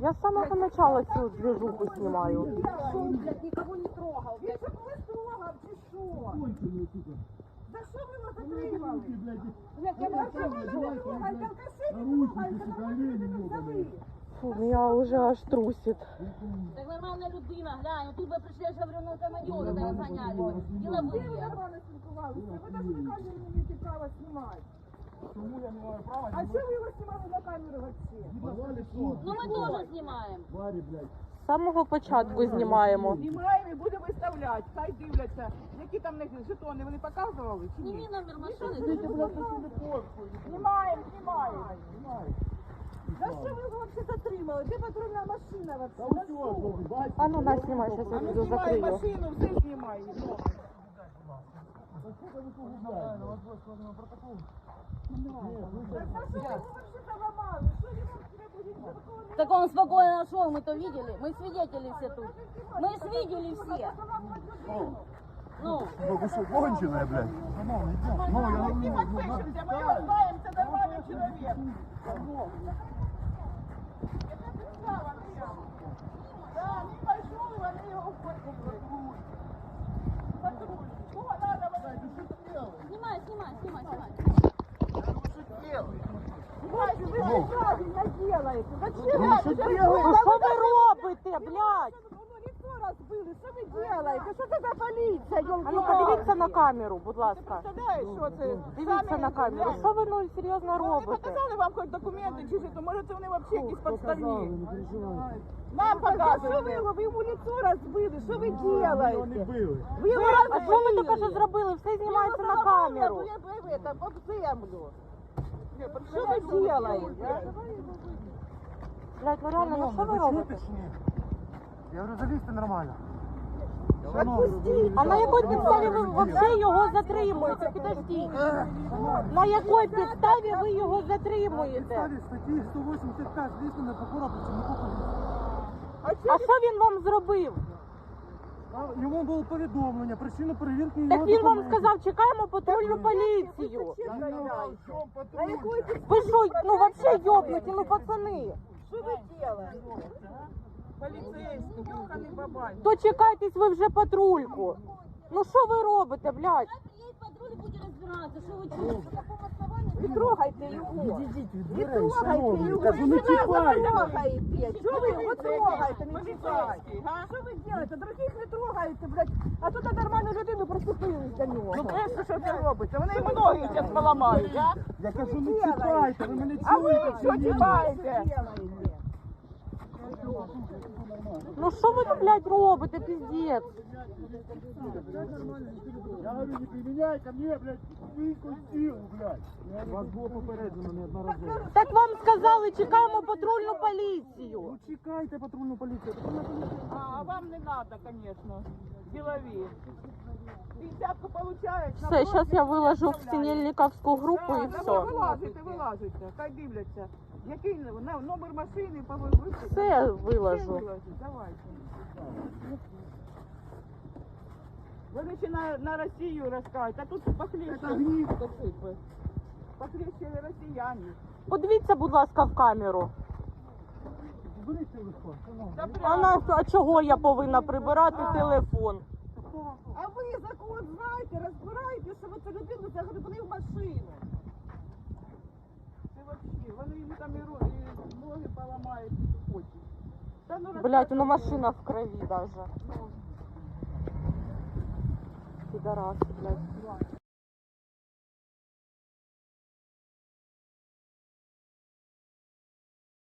Я з самого начала цю движуху знімаю. Що він, блядь, нікого не трогав, блядь. Він когось трогав, чи що? Да що ви його затримали? Блядь, я не не це взяли. Фу, меня уже аж трусит. Так нормальна людина, глянь, тут би прийшли, я ж говорю, на командьори де розганяли. Де ви нормально спілкувалися? Ви навіть на камеру не маєте права знімати. Чому я не маю права? А що ви його знімали на камеру вообще? Ну ми теж знімаємо. Варі, блядь. З самого початку знімаємо. Знімаємо і будемо виставляти. Хай дивляться, які там них жетони вони показували чи ні? Ні, номер машини. Знімаємо, знімаємо. За що ви його вообще затримали? Де патрульна машина вообще? Та ось ось. А ну на, знімай, зараз я А ну піду знімай закрию. машину, все знімай. Ну. За що ви його вообще заламали? Що йому треба буде? Так он спокойно нашел, мы то видели. Мы свидетели все тут. Мы ж видели все. Ну, Ну ви що, кончене, блядь? Ну, я Ми говорю, ну, підпишемося, ми його знаємо, це Снимай, снимай, снимай. Бачу, ви неправильно делаете. Зачем? Ну, делаєте? Ну ви робите, блядь? Лицо розбили. Що ви делаете? Що це за поліція? А ну подивіться на камеру, будь ласка. Представляєш, що це? Дивіться на камеру. Що ви ну серйозно Вони робите? показали вам хоч документи чи що, то може це вони взагалі якісь підставні. не переживайте. Нам Що ви його? Ви йому лицо розбили. Що ви? Ви його А що ви тільки що зробили? Все знімається на камеру. Там об землю. Що ви делаете? Блядь, ну реально, ну що ви робите? Я говорю, залізьте нормально. А на якій підставі ви взагалі його затримуєте? Підождіть. На якій підставі ви його затримуєте? статті 185 звісно, прокурор працівнику поліції. А що він вам зробив? Йому було повідомлення, причину перевірки його Так він вам документів. сказав, чекаємо патрульну поліцію. На якої Ви що, ну взагалі йобнуті, ну пацани. Що ви делаете? Поліцейський, йоханий бабай. То чекайтесь ви вже патрульку. Ну що ви робите, блядь? Основанию. Не трогайте його. Не трогайте його. Не Що ви чіпайте. трогаєте? Що ви його трогаєте? Не чіпайте. Що ви делаете? Других не трогаєте, блядь. А тут нормальну людину прицепились до нього. Ну просто що це робиться? Вони йому ноги зараз поламають, а? Я кажу, не чіпайте, ви мене А ви чуєте? що чіпаєте? Ну що ви, блядь, робите, піздець? Я говорю, не применяй ко мне, блядь, свійську силу, блядь. Вас було попереджено неодноразово. Так вам сказали, чекаємо патрульну поліцію. Ну чекайте патрульну поліцію. Патрульна поліція. А, а вам не надо, конечно. Ділові. Пятьдесятку получають. Все, зараз я виложу в Синельниковську групу і все. вилазите, вилазите. Хай дивляться. Який на- номер машини повинен Все. Давайте. Вони ще на, на Росію розказують, а тут похлеще. Це. Похлеще росіяни. Подивіться, будь ласка, в камеру. Телефон. Та А, на, а чого я повинна прибирати телефон? А ви закон знаєте, розбираєте, що ви цю людину загребли в машину. Це вообще, вони йому там і, ро- і ноги і. Та ну, Блять, ну машина в крові даже. Підараси, блядь.